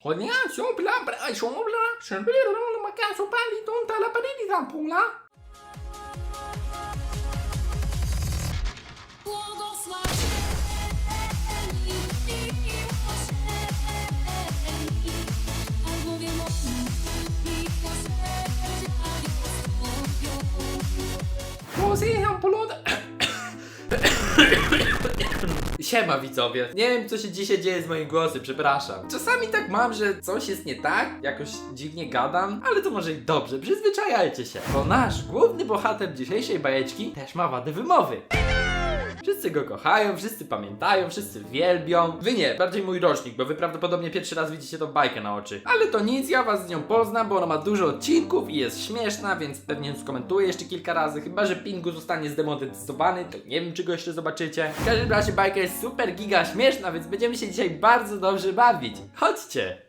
Regarde, on plein, ils sont plein, je suis plein, não m'a cassé pas, ils sont à la palette, ils en pour là. Você Siema widzowie. Nie wiem co się dzisiaj dzieje z moim głosem, przepraszam. Czasami tak mam, że coś jest nie tak, jakoś dziwnie gadam, ale to może i dobrze, przyzwyczajajcie się. Bo nasz główny bohater dzisiejszej bajeczki też ma wadę wymowy. Wszyscy go kochają, wszyscy pamiętają, wszyscy wielbią. Wy nie, bardziej mój rocznik, bo wy prawdopodobnie pierwszy raz widzicie tą bajkę na oczy. Ale to nic, ja was z nią poznam, bo ona ma dużo odcinków i jest śmieszna, więc pewnie skomentuję jeszcze kilka razy. Chyba, że Pingu zostanie zdemonetyzowany, to nie wiem, czy go jeszcze zobaczycie. W każdym razie bajka jest super giga śmieszna, więc będziemy się dzisiaj bardzo dobrze bawić. Chodźcie!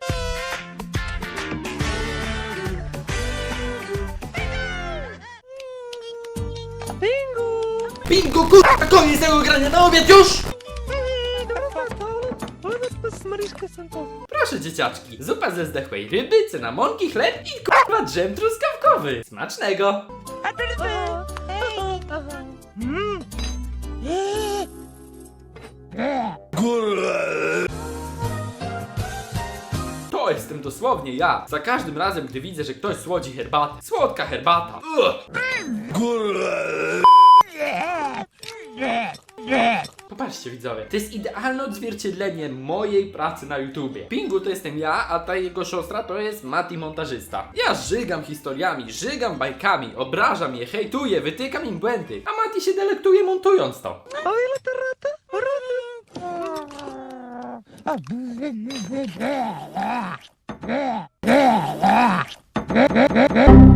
Bingo! Kurwa, koniec tego grania na obiad już! Proszę dzieciaczki, zupa ze zdechłej ryby, cynamonki, chleb i kurwa drzem truskawkowy. Smacznego! To jestem dosłownie ja. Za każdym razem, gdy widzę, że ktoś słodzi herbatę. Słodka herbata. Ugh. Popatrzcie widzowie, to jest idealne odzwierciedlenie mojej pracy na YouTubie. Pingu to jestem ja, a ta jego siostra to jest Mati montażysta. Ja żygam historiami, żygam bajkami, obrażam je, hejtuję, wytykam im błędy, a Mati się delektuje montując to. To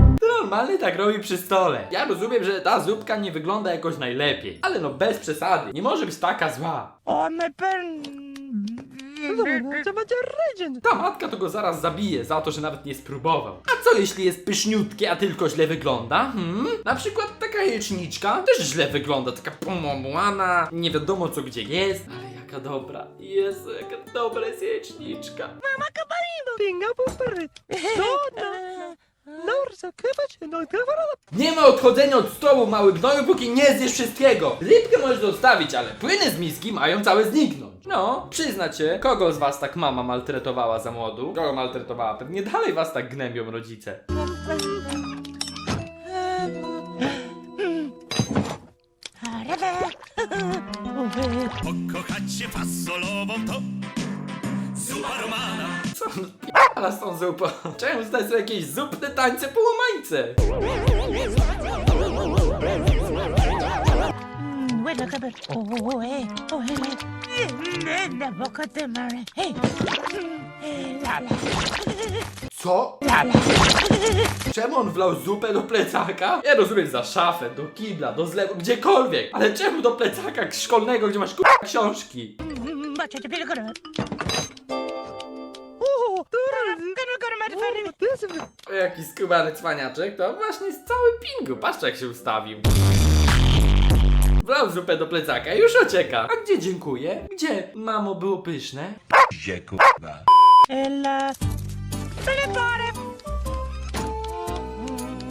normalnie tak robi przy stole. Ja rozumiem, że ta zupka nie wygląda jakoś najlepiej, ale no bez przesady, nie może być taka zła. One pen... To będzie. Ta matka to go zaraz zabije za to, że nawet nie spróbował. A co jeśli jest pyszniutkie, a tylko źle wygląda? Hmm? Na przykład taka jajeczniczka też źle wygląda, taka pomamłana, nie wiadomo co gdzie jest, ale jaka dobra. Jezu, jaka dobra jest jajeczniczka. Pinga pupery. No, no. Nie ma odchodzenia od stołu, mały gnoju, póki nie zjesz wszystkiego. Rybkę możesz zostawić, ale płyny z miski mają całe zniknąć. No, przyznacie, kogo z was tak mama maltretowała za młodu? Kogo maltretowała? Pewnie dalej was tak gnębią rodzice. Pokochać się fasolową to zupa romana. Co ale z tą zupą? Czemu zdać sobie jakieś zupne tańce. La, la. Co? Czemu on wlał zupę do plecaka? Ja rozumiem za szafę, do kibla, do zlewu, gdziekolwiek. Ale czemu do plecaka szkolnego, gdzie masz k***a książki? Jaki skubany cwaniaczek, to właśnie jest cały pingu. Patrzcie jak się ustawił. Wlał zupę do plecaka i już ocieka. A gdzie dziękuję? Gdzie? Mamo, było pyszne? Gdzie kurwa? Ella.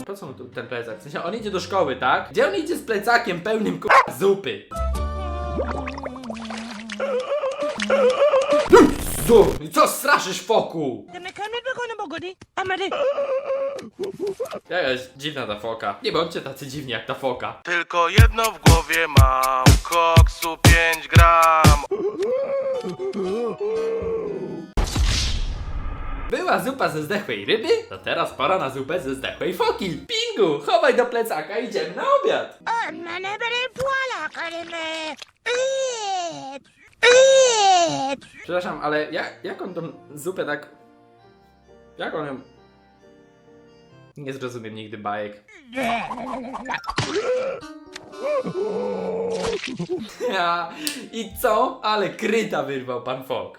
Po co mu tu ten plecak? W sensie on idzie do szkoły, tak? Gdzie on idzie z plecakiem pełnym k***a zupy? Zup! Co straszysz be kono bogodi. Amade. Jakaś dziwna ta foka. Nie bądźcie tacy dziwni jak ta foka. Tylko jedno w głowie mam, koksu 5 gram. Była zupa ze zdechłej ryby, to teraz pora na zupę ze zdechłej foki. Pingu, chowaj do plecaka, idziemy na obiad. Amane bere poala kalme. Eee. Przepraszam, ale jak, jak on tą zupę tak... Jak on ją... Nie zrozumiem nigdy bajek. Ja, I co? Ale kryta wyrwał pan fok.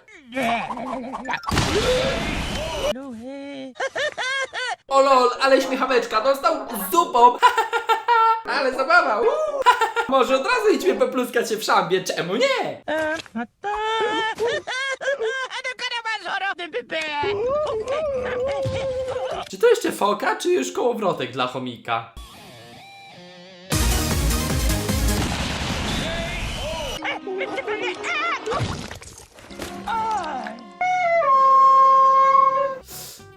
O lol, ale śmiechaweczka dostał z zupą. ale zabawa. uuu. Może od razu idźmy popluskać się w szambie, czemu nie? Czy to jeszcze foka, czy już kołowrotek dla chomika?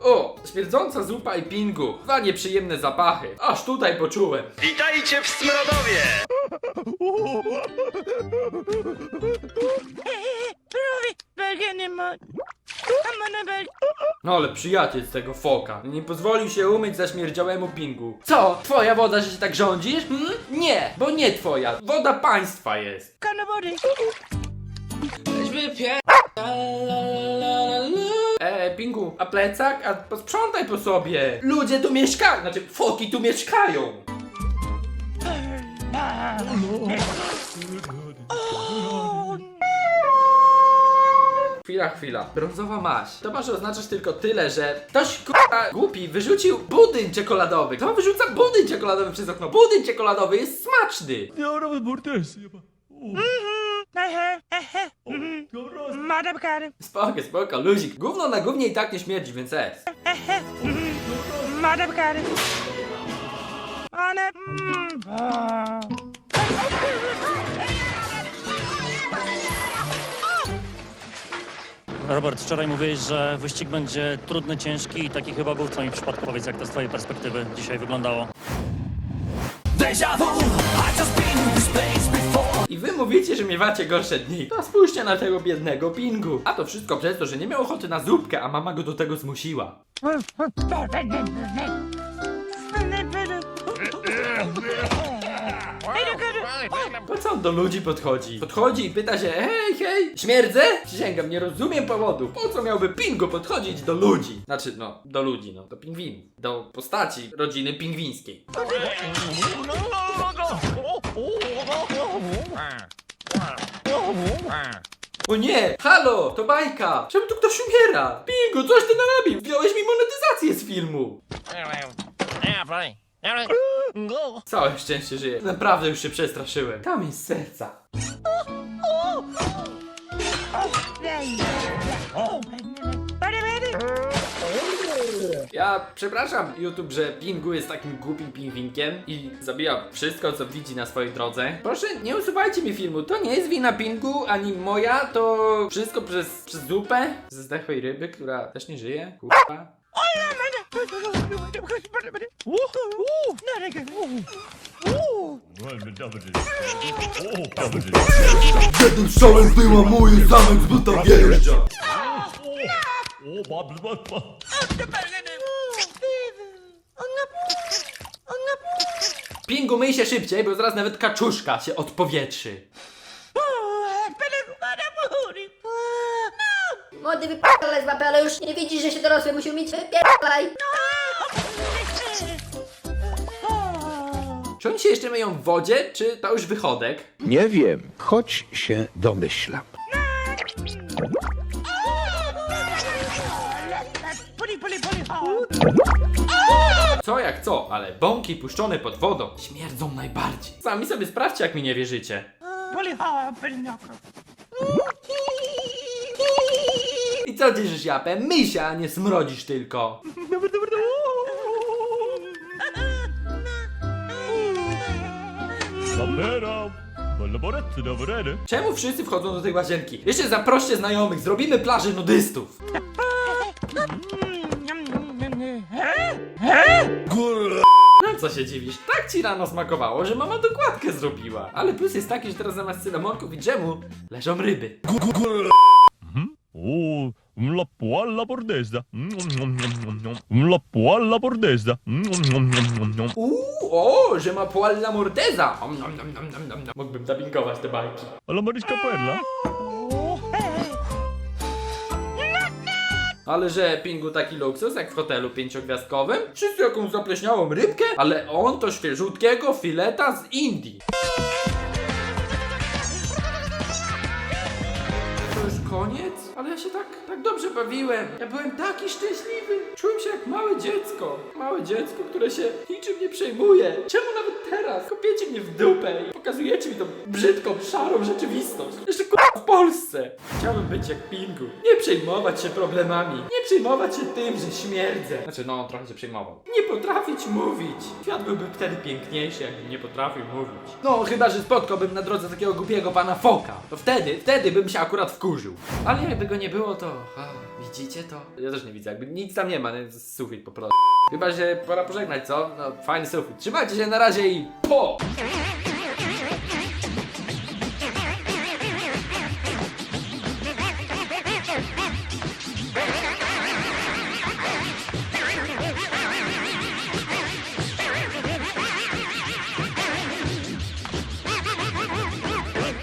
O, śmierdząca zupa i pingu. Dwa nieprzyjemne zapachy. Aż tutaj poczułem. Witajcie w Smrodowie! Bög. No ale przyjaciel z tego foka nie pozwolił się umyć zaśmierdziałemu pingu. Co? Twoja woda, że się tak rządzisz? Hmm? Nie, bo nie twoja. Woda państwa jest. Kan det vara det? E, pingu, a plecak? A posprzątaj po sobie. Ludzie tu mieszkają, znaczy foki tu mieszkają. Chwila, chwila. Brązowa maść. To może oznaczać tylko tyle, że ktoś k***a głupi wyrzucił budyń czekoladowy. Kto wyrzuca budyń czekoladowy przez okno? Budyń czekoladowy jest smaczny. Nähä, ähä. Madam Karin. Spoko, spoko, luzik. Gówno na gównie i tak nie śmierdzi, więc es. Madam Karin. Anne. Mm. Robert, wczoraj mówiłeś, że wyścig będzie trudny, ciężki i taki chyba był w twoim przypadku. Powiedz, jak to z twojej perspektywy dzisiaj wyglądało. I wy mówicie, że miewacie gorsze dni. To spójrzcie na tego biednego pingu. A to wszystko przez to, że nie miał ochoty na zupkę, a mama go do tego zmusiła. Po co on do ludzi podchodzi? Podchodzi i pyta się, hej, hej, śmierdzę? Przysięgam, nie rozumiem powodu. Po co miałby pingu podchodzić do ludzi? Znaczy, no, do ludzi, no, do pingwinów. Do postaci rodziny pingwińskiej. O nie! Halo! To bajka! Czemu tu ktoś umiera? Pingu, coś ty narobił! Wziąłeś mi monetyzację z filmu! Całe szczęście żyje. Naprawdę już się przestraszyłem. Tam jest serca. Ja przepraszam YouTube, że Pingu jest takim głupim pingwinkiem i zabija wszystko, co widzi na swojej drodze. Proszę, nie usuwajcie mi filmu. To nie jest wina Pingu, ani moja, to wszystko przez, przez zupę ze zdechłej ryby, która też nie żyje. Kurwa. Jednym strzałem wyłamuje zamek z buta wjeżdża. Pingu, myj się szybciej, bo zaraz nawet kaczuszka się odpowietrzy. Młody wypierdalaj z mapy, ale już nie widzisz, że się dorosły musi umieć wypierdalaj. Czy oni się jeszcze myją w wodzie, czy to już wychodek? Nie wiem, choć się domyślam. Co jak co, ale bąki puszczone pod wodą śmierdzą najbardziej. Sami sobie sprawdźcie, jak mi nie wierzycie. Puli, ha, puli, noko. I co dzierzysz japę? Myj się, a nie smrodzisz tylko. Zapera! Laborety, laborety. Czemu wszyscy wchodzą do tej łazienki? Jeszcze zaproście znajomych, zrobimy plażę nudystów. No co się dziwisz? Tak ci rano smakowało, że mama dokładkę zrobiła. Ale plus jest taki, że teraz zamiast cynamonków i dżemu leżą ryby. O, alla bordesa. Un lappo alla bordesa. Uuu, o, że ma poal la morteza. Om, nom, nom, nom, nom, nom, nom. Mógłbym dubbingować te bajki. Alla Mariska Perla. Ale że pingu taki luksus jak w hotelu pięciogwiazdkowym? Wszyscy jakąś zapleśniałą rybkę? Ale on to świeżutkiego fileta z Indii. Koniec? Ale ja się tak, tak dobrze bawiłem. Ja byłem taki szczęśliwy. Czułem się jak małe dziecko. Małe dziecko, które się niczym nie przejmuje. Czemu nawet teraz kopiecie mnie w dupę i pokazujecie mi tą brzydką, szarą rzeczywistość? Jeszcze k***a w Polsce. Chciałbym być jak Pingu. Nie przejmować się problemami. Nie przejmować się tym, że śmierdzę. Znaczy, no, trochę się przejmował. Nie potrafić mówić. Świat byłby wtedy piękniejszy, jakbym nie potrafił mówić. No, chyba, że spotkałbym na drodze takiego głupiego pana Foka. To wtedy, wtedy bym się akurat wkurzył. Ale jakby go nie było, to... A, widzicie to? Ja też nie widzę, jakby nic tam nie ma, nie? Sufit po prostu. Chyba, że pora pożegnać, co? No, fajny sufit. Trzymajcie się na razie i po!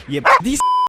Jeb... Dis...